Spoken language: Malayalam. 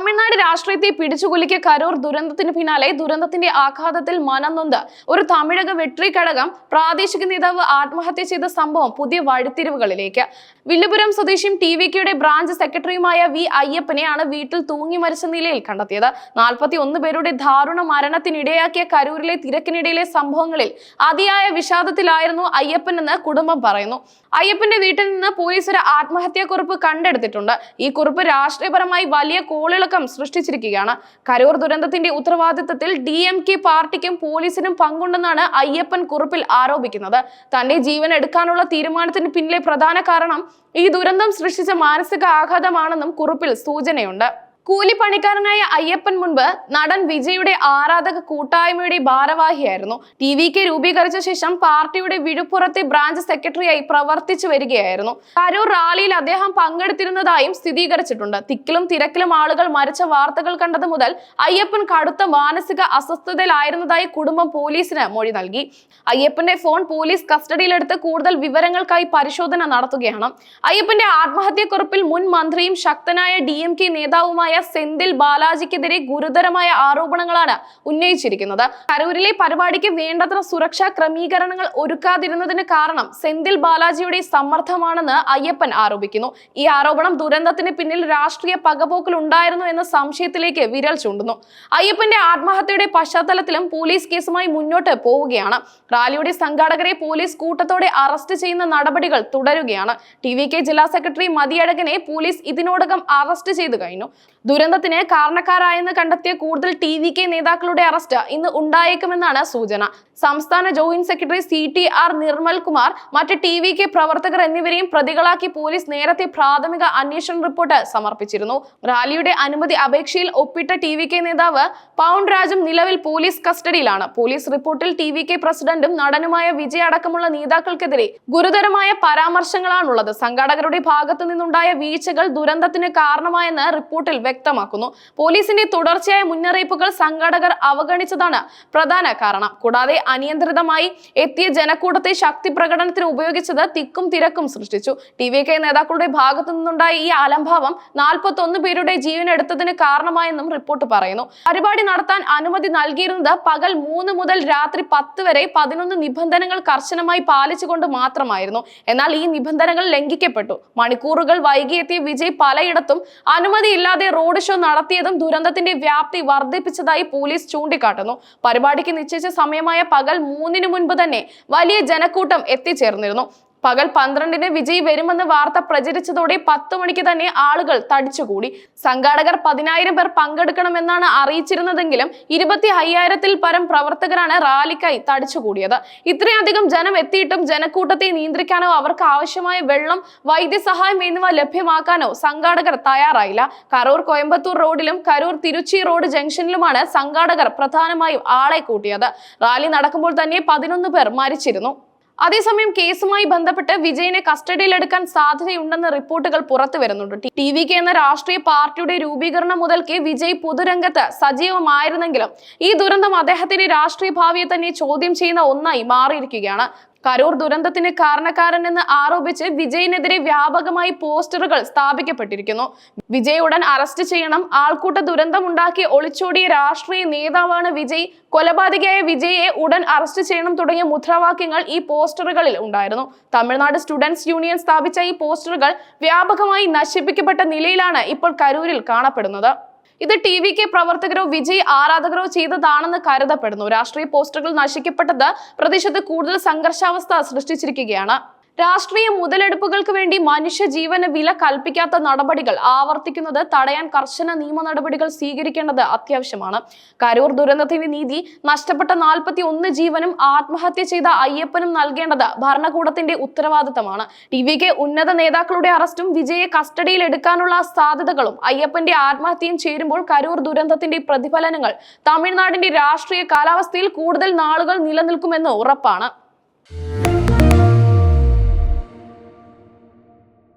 തമിഴ്നാട് രാഷ്ട്രീയത്തെ പിടിച്ചുകുലുക്കിയ കരൂർ ദുരന്തത്തിന് പിന്നാലെ ദുരന്തത്തിന്റെ ആഘാതത്തിൽ മനംനൊന്ത്. ഒരു തമിഴക വെട്രി ഘടകം പ്രാദേശിക നേതാവ് ആത്മഹത്യ ചെയ്ത സംഭവം പുതിയ വഴിത്തിരിവുകളിലേക്ക്. വില്ലുപുരം സ്വദേശിയും ടി വി കെയുടെ ബ്രാഞ്ച് സെക്രട്ടറിയുമായ വി അയ്യപ്പനെയാണ് വീട്ടിൽ തൂങ്ങി മരിച്ച നിലയിൽ കണ്ടെത്തിയത്. നാൽപ്പത്തി ഒന്ന് പേരുടെ ദാരുണ മരണത്തിനിടയാക്കിയ കരൂരിലെ തിരക്കിനിടയിലെ സംഭവങ്ങളിൽ അതിയായ വിഷാദത്തിലായിരുന്നു അയ്യപ്പൻ എന്ന് കുടുംബം പറയുന്നു. അയ്യപ്പന്റെ വീട്ടിൽ നിന്ന് പോലീസ് ഒരു ആത്മഹത്യാ കുറിപ്പ് കണ്ടെടുത്തിട്ടുണ്ട്. ഈ കുറിപ്പ് രാഷ്ട്രീയപരമായി വലിയ കോളിളക്കം സൃഷ്ടിച്ചിരിക്കുകയാണ്. കരൂർ ദുരന്തത്തിന്റെ ഉത്തരവാദിത്തത്തിൽ ഡി എം കെ പാർട്ടിക്കും പോലീസിനും പങ്കുണ്ടെന്നാണ് അയ്യപ്പൻ കുറിപ്പിൽ ആരോപിക്കുന്നത്. തന്റെ ജീവൻ എടുക്കാനുള്ള തീരുമാനത്തിന് പിന്നിലെ പ്രധാന കാരണം ഈ ദുരന്തം സൃഷ്ടിച്ച മാനസിക ആഘാതമാണെന്നും കുറിപ്പിൽ സൂചനയുണ്ട്. കൂലിപ്പണിക്കാരനായ അയ്യപ്പൻ മുൻപ് നടൻ വിജയുടെ ആരാധക കൂട്ടായ്മയുടെ ഭാരവാഹിയായിരുന്നു. ടി വി കെ രൂപീകരിച്ച ശേഷം പാർട്ടിയുടെ വിഴുപ്പുറത്തെ ബ്രാഞ്ച് സെക്രട്ടറിയായി പ്രവർത്തിച്ചു വരികയായിരുന്നു. കരൂർ റാലിയിൽ അദ്ദേഹം പങ്കെടുത്തിരുന്നതായും സ്ഥിരീകരിച്ചിട്ടുണ്ട്. തിക്കിലും തിരക്കിലും ആളുകൾ മരിച്ച വാർത്തകൾ കണ്ടത് മുതൽ അയ്യപ്പൻ കടുത്ത മാനസിക അസ്വസ്ഥതയിലായിരുന്നതായി കുടുംബം പോലീസിന് മൊഴി നൽകി. അയ്യപ്പന്റെ ഫോൺ പോലീസ് കസ്റ്റഡിയിലെടുത്ത് കൂടുതൽ വിവരങ്ങൾക്കായി പരിശോധന നടത്തുകയാണ്. അയ്യപ്പന്റെ ആത്മഹത്യക്കുറിപ്പിൽ മുൻ മന്ത്രിയും ശക്തനായ ഡി എം നേതാവുമായ സെന്തിൽ ബാലാജിക്കെതിരെ ഗുരുതരമായ ആരോപണങ്ങളാണ് ഉന്നയിച്ചിരിക്കുന്നത്. കരൂരിലെ പരിപാടിക്ക് വേണ്ടത്ര സുരക്ഷാ ക്രമീകരണങ്ങൾ ഒരുക്കാതിരുന്നതിന് കാരണം സെന്തിൽ ബാലാജിയുടെ സമ്മർദ്ദമാണെന്ന് അയ്യപ്പൻ ആരോപിക്കുന്നു. ഈ ആരോപണം ദുരന്തത്തിന് പിന്നിൽ രാഷ്ട്രീയ പകപോക്കൽ ഉണ്ടായിരുന്നു എന്ന സംശയത്തിലേക്ക് വിരൽ ചൂണ്ടുന്നു. അയ്യപ്പന്റെ ആത്മഹത്യയുടെ പശ്ചാത്തലത്തിലും പോലീസ് കേസുമായി മുന്നോട്ട് പോവുകയാണ്. റാലിയുടെ സംഘാടകരെ പോലീസ് കൂട്ടത്തോടെ അറസ്റ്റ് ചെയ്യുന്ന നടപടികൾ തുടരുകയാണ്. ടി ജില്ലാ സെക്രട്ടറി മതിയഴകനെ പോലീസ് ഇതിനോടകം അറസ്റ്റ് ചെയ്തു കഴിഞ്ഞു. ദുരന്തത്തിന് കാരണക്കാരായെന്ന് കണ്ടെത്തിയ കൂടുതൽ ടി വി കെ നേതാക്കളുടെ അറസ്റ്റ് ഇന്ന് ഉണ്ടായേക്കുമെന്നാണ് സൂചന. സംസ്ഥാന joint secretary C T R Nirmal Kumar മറ്റ് ടി വി കെ പ്രവർത്തകർ എന്നിവരെയും പ്രതികളാക്കി പോലീസ് നേരത്തെ പ്രാഥമിക അന്വേഷണ റിപ്പോർട്ട് സമർപ്പിച്ചിരുന്നു. റാലിയുടെ അനുമതി അപേക്ഷയിൽ ഒപ്പിട്ട ടി വി കെ നേതാവ് പൗണ്ട് രാജും നിലവിൽ പോലീസ് കസ്റ്റഡിയിലാണ്. പോലീസ് റിപ്പോർട്ടിൽ ടി വി കെ പ്രസിഡന്റും നടനുമായ വിജയ് അടക്കമുള്ള നേതാക്കൾക്കെതിരെ ഗുരുതരമായ പരാമർശങ്ങളാണുള്ളത്. സംഘാടകരുടെ ഭാഗത്തു നിന്നുണ്ടായ വീഴ്ചകൾ ദുരന്തത്തിന് കാരണമായെന്ന് റിപ്പോർട്ടിൽ വ്യക്തമാക്കുന്നു. പോലീസിന്റെ തുടർച്ചയായ മുന്നറിയിപ്പുകൾ സംഘാടകർ അവഗണിച്ചതാണ് പ്രധാന കാരണം. കൂടാതെ അനിയന്ത്രിതമായി എത്തിയ ജനക്കൂട്ടത്തെ ശക്തി പ്രകടനത്തിന് ഉപയോഗിച്ചത് തിക്കും തിരക്കും സൃഷ്ടിച്ചു. ടി വി കെ നേതാക്കളുടെ ഭാഗത്തു നിന്നുണ്ടായ ഈ അലംഭാവം നാൽപ്പത്തി ഒന്ന് പേരുടെ ജീവൻ എടുത്തതിന് കാരണമായെന്നും റിപ്പോർട്ട് പറയുന്നു. പരിപാടി നടത്താൻ അനുമതി നൽകിയിരുന്നത് പകൽ മൂന്ന് മുതൽ രാത്രി പത്ത് വരെ പതിനൊന്ന് നിബന്ധനകൾ കർശനമായി പാലിച്ചുകൊണ്ട് മാത്രമായിരുന്നു. എന്നാൽ ഈ നിബന്ധനകൾ ലംഘിക്കപ്പെട്ടു. മണിക്കൂറുകൾ വൈകിയെത്തിയ വിജയ് പലയിടത്തും അനുമതിയില്ലാതെ റോഡ് ഷോ നടത്തിയതും ദുരന്തത്തിന്റെ വ്യാപ്തി വർദ്ധിപ്പിച്ചതായി പോലീസ് ചൂണ്ടിക്കാട്ടുന്നു. പരിപാടിക്ക് നിശ്ചയിച്ച സമയമായ പകൽ മൂന്നിന് മുൻപ് തന്നെ വലിയ ജനക്കൂട്ടം എത്തിച്ചേർന്നിരുന്നു. പകൽ പന്ത്രണ്ടിന് വിജയ് വരുമെന്ന് വാർത്ത പ്രചരിച്ചതോടെ പത്തു മണിക്ക് തന്നെ ആളുകൾ തടിച്ചുകൂടി. സംഘാടകർ പതിനായിരം പേർ പങ്കെടുക്കണമെന്നാണ് അറിയിച്ചിരുന്നതെങ്കിലും ഇരുപത്തി അയ്യായിരത്തിൽ പരം പ്രവർത്തകരാണ് റാലിക്കായി തടിച്ചുകൂടിയത്. ഇത്രയധികം ജനം എത്തിയിട്ടും ജനക്കൂട്ടത്തെ നിയന്ത്രിക്കാനോ അവർക്ക് ആവശ്യമായ വെള്ളം വൈദ്യസഹായം എന്നിവ ലഭ്യമാക്കാനോ സംഘാടകർ തയ്യാറായില്ല. കരൂർ കോയമ്പത്തൂർ റോഡിലും കരൂർ തിരുച്ചി റോഡ് ജംഗ്ഷനിലുമാണ് സംഘാടകർ പ്രധാനമായും ആളെ കൂട്ടിയത്. റാലി നടക്കുമ്പോൾ തന്നെ പതിനൊന്ന് പേർ മരിച്ചിരുന്നു. അതേസമയം കേസുമായി ബന്ധപ്പെട്ട് വിജയനെ കസ്റ്റഡിയിലെടുക്കാൻ സാധ്യതയുണ്ടെന്ന റിപ്പോർട്ടുകൾ പുറത്തു വരുന്നുണ്ട്. ടി വി കെ എന്ന രാഷ്ട്രീയ പാർട്ടിയുടെ രൂപീകരണം മുതൽക്കേ വിജയ് പൊതുരംഗത്ത് സജീവമായിരുന്നെങ്കിലും ഈ ദുരന്തം അദ്ദേഹത്തിന്റെ രാഷ്ട്രീയ ഭാവിയെ തന്നെ ചോദ്യം ചെയ്യുന്ന ഒന്നായി മാറിയിരിക്കുകയാണ്. കരൂർ ദുരന്തത്തിന് കാരണക്കാരൻ എന്ന് ആരോപിച്ച് വിജയിനെതിരെ വ്യാപകമായി പോസ്റ്ററുകൾ സ്ഥാപിക്കപ്പെട്ടിരിക്കുന്നു. വിജയ് ഉടൻ അറസ്റ്റ് ചെയ്യണം. ആൾക്കൂട്ട ദുരന്തമുണ്ടാക്കി ഒളിച്ചോടിയ രാഷ്ട്രീയ നേതാവാണ് വിജയ്. കൊലപാതകയായ വിജയെ ഉടൻ അറസ്റ്റ് ചെയ്യണം തുടങ്ങിയ മുദ്രാവാക്യങ്ങൾ ഈ പോസ്റ്ററുകളിൽ ഉണ്ടായിരുന്നു. തമിഴ്നാട് സ്റ്റുഡൻസ് യൂണിയൻ സ്ഥാപിച്ച ഈ പോസ്റ്ററുകൾ വ്യാപകമായി നശിപ്പിക്കപ്പെട്ട നിലയിലാണ് ഇപ്പോൾ കരൂരിൽ കാണപ്പെടുന്നത്. ഇത് ടി വി കെ പ്രവർത്തകരോ വിജയ് ആരാധകരോ ചെയ്തതാണെന്ന് കരുതപ്പെടുന്നു. രാഷ്ട്രീയ പോസ്റ്ററുകൾ നശിക്കപ്പെട്ടത് പ്രദേശത്ത് കൂടുതൽ സംഘർഷാവസ്ഥ സൃഷ്ടിച്ചിരിക്കുകയാണ്. രാഷ്ട്രീയ മുതലെടുപ്പുകൾക്ക് വേണ്ടി മനുഷ്യ ജീവന് വില കൽപ്പിക്കാത്ത നടപടികൾ ആവർത്തിക്കുന്നത് തടയാൻ കർശന നിയമ നടപടികൾ സ്വീകരിക്കേണ്ടത് അത്യാവശ്യമാണ്. കരൂർ ദുരന്തത്തിന്റെ നീതി നഷ്ടപ്പെട്ട നാൽപ്പത്തി ഒന്ന് ജീവനും ആത്മഹത്യ ചെയ്ത അയ്യപ്പനും നൽകേണ്ടത് ഭരണകൂടത്തിന്റെ ഉത്തരവാദിത്തമാണ്. ടി വി കെ ഉന്നത നേതാക്കളുടെ അറസ്റ്റും വിജയെ കസ്റ്റഡിയിൽ എടുക്കാനുള്ള സാധ്യതകളും അയ്യപ്പന്റെ ആത്മഹത്യയും ചേരുമ്പോൾ കരൂർ ദുരന്തത്തിന്റെ പ്രതിഫലനങ്ങൾ തമിഴ്നാടിന്റെ രാഷ്ട്രീയ കാലാവസ്ഥയിൽ കൂടുതൽ നാളുകൾ നിലനിൽക്കുമെന്ന് ഉറപ്പാണ്.